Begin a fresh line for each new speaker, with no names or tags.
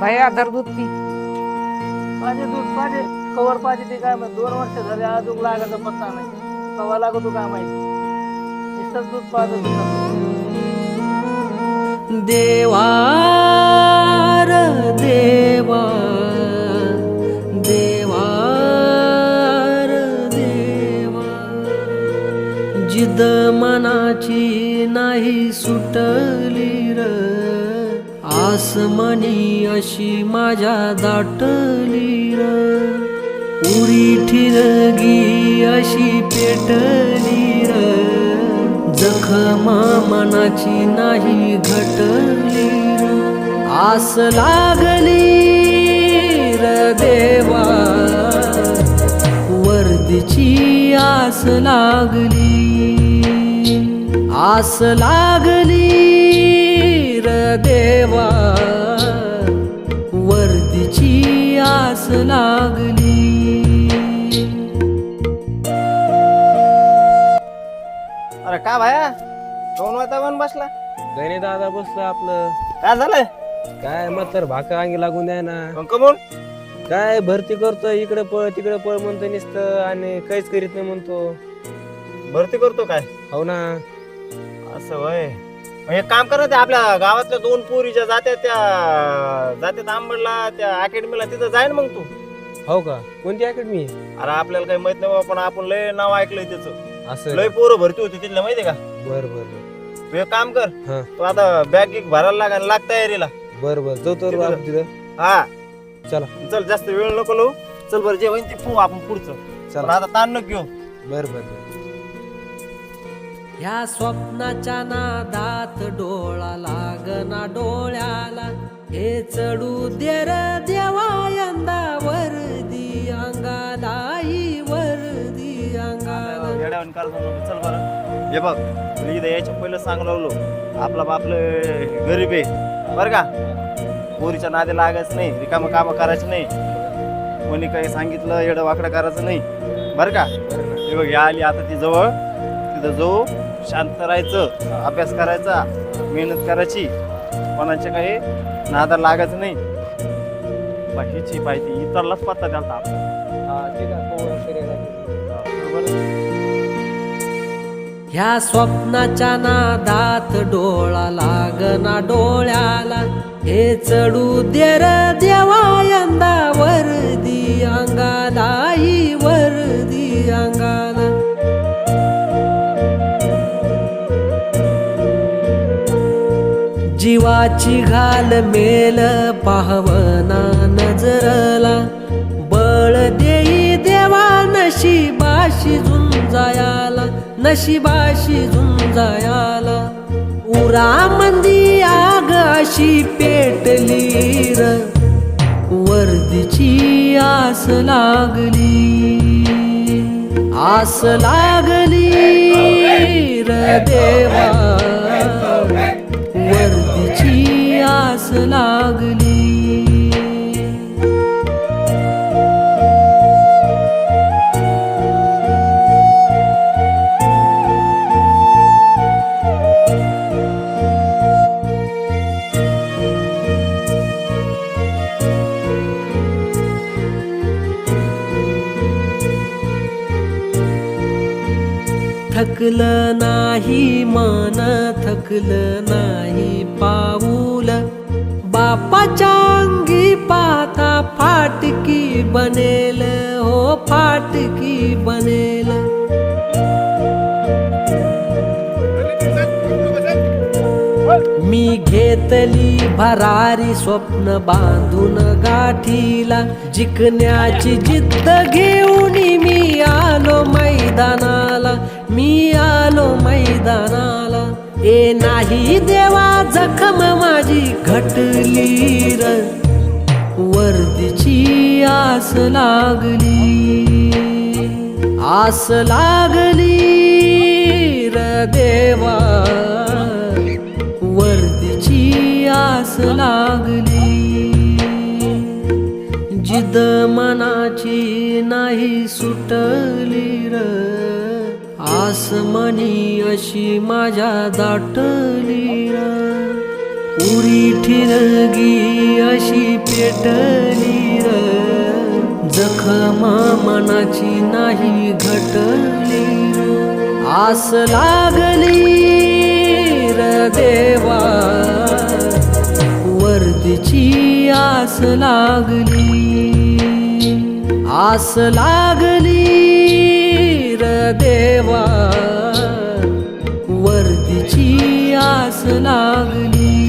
भया धर दूध पी.
माझे दूध पाहिजे. कवर पाहिजे ते काय माहीत दोन वर्ष झाले अजून लागायचा पत्ता नाही. कवा लागतो काय माहिती? नुसतंच दूध पाहत
देवार देवा देवार देवा जिद मनाची नाही सुटली र आसमानी अशी माझ्या दाटली उरी ठिरगी अशी पेटली र. जखमा मनाची नाही घटली आस लागली र देवा. वर्दीची आस लागली. आस लागली देवा वर्दीची आस लागली.
अरे का भाया? कोण वातावरण बसला?
गणे दादा बसलो आपलं.
काय झालं?
काय मग तर भाकर अंगी लागून द्या ना.
कमून
काय भरती करतोय इकडे पळ तिकडे पळ म्हणतो नुसतं आणि काहीच करीत नाही म्हणतो.
भरती करतो काय?
हो ना.
असं वय. एक काम करा ते आपल्या गावातल्या दोन पोरीच्या जात्या त्या जात्यात आंबडला त्या अकॅडमीला तिथं जाय ना मग तू.
हो का? कोणती अकॅडमी
अरे आपल्याला काही माहीत नाही बाबा पण आपण लय नाव ऐकलंय त्याचं.
असं
लय पोरं भरती होती तिथलं माहितीये का?
बर बर
तू एक काम कर
हा.
तू आता बॅग गिग भरायला लागा आणि लाग तयारीला.
बर बर. जाऊ तर
तिथं.
आपण तिथं.
हा.
चला.
चल जास्त वेळ नको लावू. चल बरं जे होईन ते पाहू आपण पुढचं. पण
चला
आता ताण नको घेऊ.
बर बर बर.
ह्या स्वप्नाच्या नादात डोळा लागना डोळ्याला. हे चढू दे र देवा यंदा वर्दी अंगाला वर्दी अंगाला.
चल बरं. हे बघ मी इथं यायच्या पहिलं सांगू लागलो. आपला आपलं गरीब आहे. बरं का? पोरीच्या नादी लागायचं नाही रिकामं कामं करायचं नाही. कोणी काही सांगितलं येडं वाकडं करायचं नाही. बरं का? हे बघ या आली आता ती जवळ. तिथं जाऊ शांत राहायचं अभ्यास करायचा मेहनत करायची. कोणाच्या काही नादा लागायचं नाही. बाकीची माहिती इतरलाच पत्ता आपण.
हा
ह्या स्वप्नाच्या नादात डोळा लागना डोळ्याला. हे चढू दे र देवा यंदा वर्दी अंगाला जीवाची घाल मेल पाहवना नजरला. बळ देई देवा नशिबाशी झुंजायाला नशिबाशी झुंजायाला. उरा मंदी आग अशी पेटली र वर्दीची आस लागली. आस लागली र देवा. थकलं नाही मन थकलं नाही पाऊल बापाच्या अंगी पाता फाटकी बनेल हो फाटकी बनेल. मी घेतली भरारी स्वप्न बांधून गाठीला जिंकण्याची जिद्द घेऊन मी आलो मैदाना मी आलो मैदानाला. ए नाही देवा जखम माझी घटली र वर्दीची आस लागली आस लागली र देवा. वर्दीची आस लागली जिद मनाची नाही सुटली र आसमानी अशी माझ्या दाटली उरी ठिरगी अशी पेटली र जखमा मनाची नाही घटली आस लागली र देवा. वर्दीची आस लागली. आस लागली देवा वरतीची आस लागली.